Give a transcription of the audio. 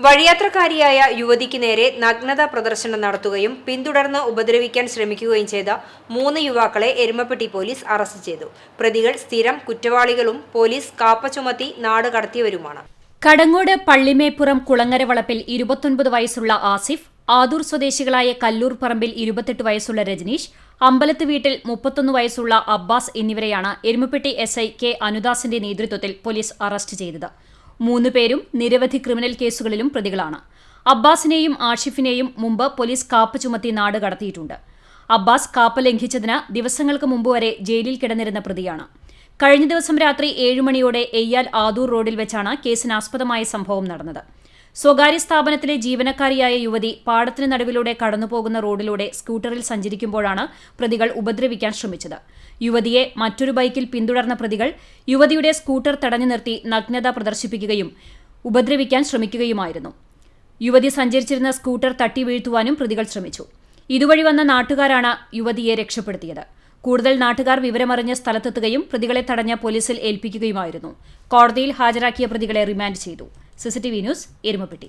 വഴിയാത്രക്കാരിയായ യുവതിക്ക് നേരെ നഗ്നത പ്രദർശനം നടത്തുകയും പിന്തുടർന്ന് ഉപദ്രവിക്കാൻ ശ്രമിക്കുകയും ചെയ്ത മൂന്ന് യുവാക്കളെ എരുമപ്പെട്ടി പോലീസ് അറസ്റ്റ് ചെയ്തു. പ്രതികൾ സ്ഥിരം കുറ്റവാളികളും പോലീസ് കാപ്പ ചുമത്തി നാട് കടത്തിയവരുമാണ്. കടങ്ങോട് പള്ളിമേപ്പുറം കുളങ്ങര വളപ്പിൽ ഇരുപത്തൊൻപത് വയസ്സുള്ള ആസിഫ് ആദൂർ സ്വദേശികളായ കല്ലൂർ പറമ്പിൽ ഇരുപത്തെട്ട് വയസ്സുള്ള രജനീഷ് അമ്പലത്ത് വീട്ടിൽ മുപ്പത്തൊന്ന് വയസ്സുള്ള അബ്ബാസ് എന്നിവരെയാണ് എരുമപ്പെട്ടി എസ്ഐ കെ അനുദാസിന്റെ നേതൃത്വത്തിൽ പോലീസ് അറസ്റ്റ് ചെയ്തത്. മൂന്ന് പേരും നിരവധി ക്രിമിനൽ കേസുകളിലും പ്രതികളാണ്. അബ്ബാസിനെയും ആഷിഫിനെയും മുമ്പ് പോലീസ് കാപ്പ് ചുമത്തി നാട് കടത്തിയിട്ടുണ്ട്. അബ്ബാസ് കാപ്പ് ലംഘിച്ചതിന് ദിവസങ്ങൾക്ക് മുമ്പ് വരെ ജയിലിൽ കിടന്നിരുന്ന പ്രതിയാണ്. കഴിഞ്ഞ ദിവസം രാത്രി ഏഴുമണിയോടെ എയ്യാൽ ആദൂർ റോഡിൽ വെച്ചാണ് കേസിനാസ്പദമായ സംഭവം നടന്നത്. സ്വകാര്യ സ്ഥാപനത്തിലെ ജീവനക്കാരിയായ യുവതി പാടത്തിന് നടുവിലൂടെ കടന്നുപോകുന്ന റോഡിലൂടെ സ്കൂട്ടറിൽ സഞ്ചരിക്കുമ്പോഴാണ് പ്രതികൾ ഉപദ്രവിക്കാൻ ശ്രമിച്ചത്. യുവതിയെ മറ്റൊരു ബൈക്കിൽ പിന്തുടർന്ന പ്രതികൾ യുവതിയുടെ സ്കൂട്ടർ തടഞ്ഞു നിർത്തി നഗ്നത പ്രദർശിപ്പിക്കുകയും ഉപദ്രവിക്കാൻ ശ്രമിക്കുകയുമായിരുന്നു. യുവതി സഞ്ചരിച്ചിരുന്ന സ്കൂട്ടർ തട്ടി വീഴ്ത്തുവാനും പ്രതികൾ ശ്രമിച്ചു. ഇതുവഴി വന്ന നാട്ടുകാരാണ് യുവതിയെ രക്ഷപ്പെടുത്തിയത്. കൂടുതൽ നാട്ടുകാർ വിവരമറിഞ്ഞ് സ്ഥലത്തെത്തുകയും പ്രതികളെ തടഞ്ഞ പോലീസിൽ ഏൽപ്പിക്കുകയുമായിരുന്നു. കോടതിയിൽ ഹാജരാക്കിയ പ്രതികളെ റിമാൻഡ് ചെയ്തു. CCTV news Erumapetty.